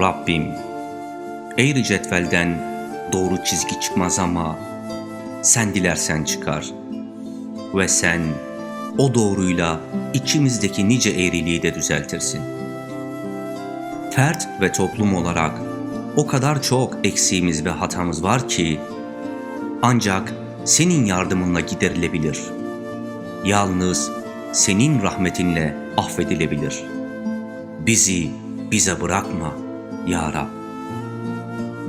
Rabbim, eğri cetvelden doğru çizgi çıkmaz ama sen dilersen çıkar. Ve sen o doğruyla içimizdeki nice eğriliği de düzeltirsin. Fert ve toplum olarak o kadar çok eksiğimiz ve hatamız var ki ancak senin yardımınla giderilebilir. Yalnız senin rahmetinle affedilebilir. Bizi bize bırakma ya Rab.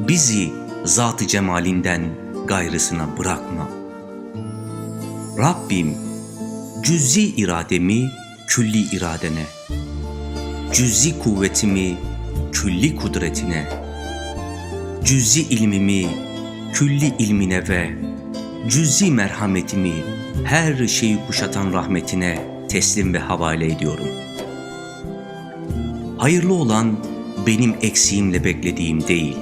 Bizi zat-ı cemalinden gayrısına bırakma. Rabbim cüz'i irademi külli iradene, cüz'i kuvvetimi külli kudretine, cüz'i ilmimi külli ilmine ve cüz'i merhametimi her şeyi kuşatan rahmetine teslim ve havale ediyorum. Hayırlı olan benim eksiğimle beklediğim değil,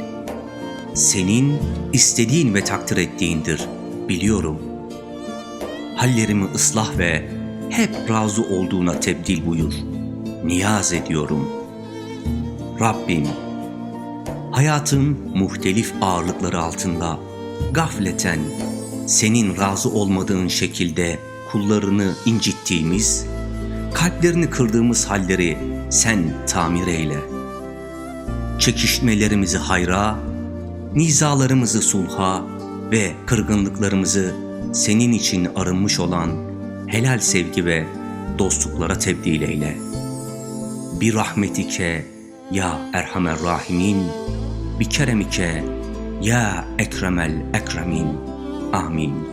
senin istediğin ve takdir ettiğindir, biliyorum. Hallerimi ıslah ve hep razı olduğuna tebdil buyur. Niyaz ediyorum. Rabbim, hayatın muhtelif ağırlıkları altında gafleten senin razı olmadığın şekilde kullarını incittiğimiz, kalplerini kırdığımız halleri sen tamir eyle. Çekişmelerimizi hayra, nizalarımızı sulha ve kırgınlıklarımızı senin için arınmış olan helal sevgi ve dostluklara tebdil eyle. Bir rahmetike ya Erhamer Rahimin, bir keremike ya Ekremel Ekremin. Amin.